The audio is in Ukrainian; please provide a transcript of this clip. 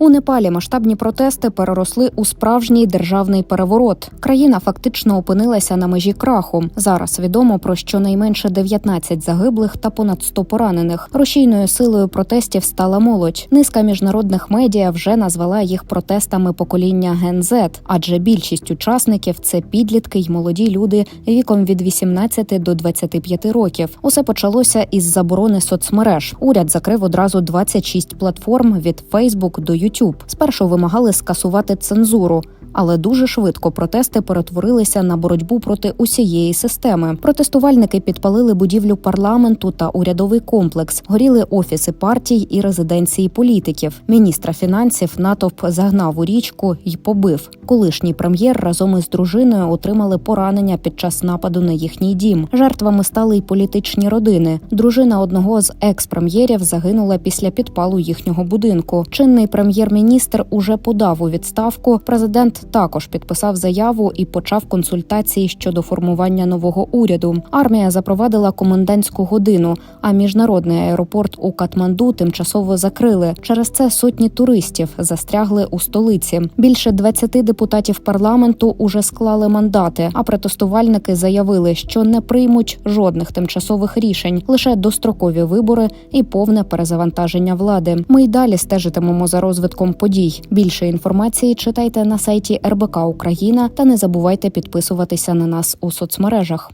У Непалі масштабні протести переросли у справжній державний переворот. Країна фактично опинилася на межі краху. Зараз відомо про щонайменше 19 загиблих та понад 100 поранених. Рушійною силою протестів стала молодь. Низка міжнародних медіа вже назвала їх протестами покоління Ген Z, адже більшість учасників це підлітки й молоді люди віком від 18 до 25 років. Усе почалося із заборони соцмереж. Уряд закрив одразу 26 платформ від Facebook до YouTube. Спершу вимагали скасувати цензуру. Але дуже швидко протести перетворилися на боротьбу проти усієї системи. Протестувальники підпалили будівлю парламенту та урядовий комплекс, горіли офіси партій і резиденції політиків. Міністра фінансів натовп загнав у річку й побив. Колишній прем'єр разом із дружиною отримали поранення під час нападу на їхній дім. Жертвами стали й політичні родини. Дружина одного з екс-прем'єрів загинула після підпалу їхнього будинку. Чинний прем'єр-міністр уже подав у відставку. Президент також підписав заяву і почав консультації щодо формування нового уряду. Армія запровадила комендантську годину, а міжнародний аеропорт у Катманду тимчасово закрили. Через це сотні туристів застрягли у столиці. Більше 20 депутатів парламенту уже склали мандати. А протестувальники заявили, що не приймуть жодних тимчасових рішень, лише дострокові вибори і повне перезавантаження влади. Ми й далі стежитимемо за розвитком подій. Більше інформації читайте на РБК Україна та не забувайте підписуватися на нас у соцмережах.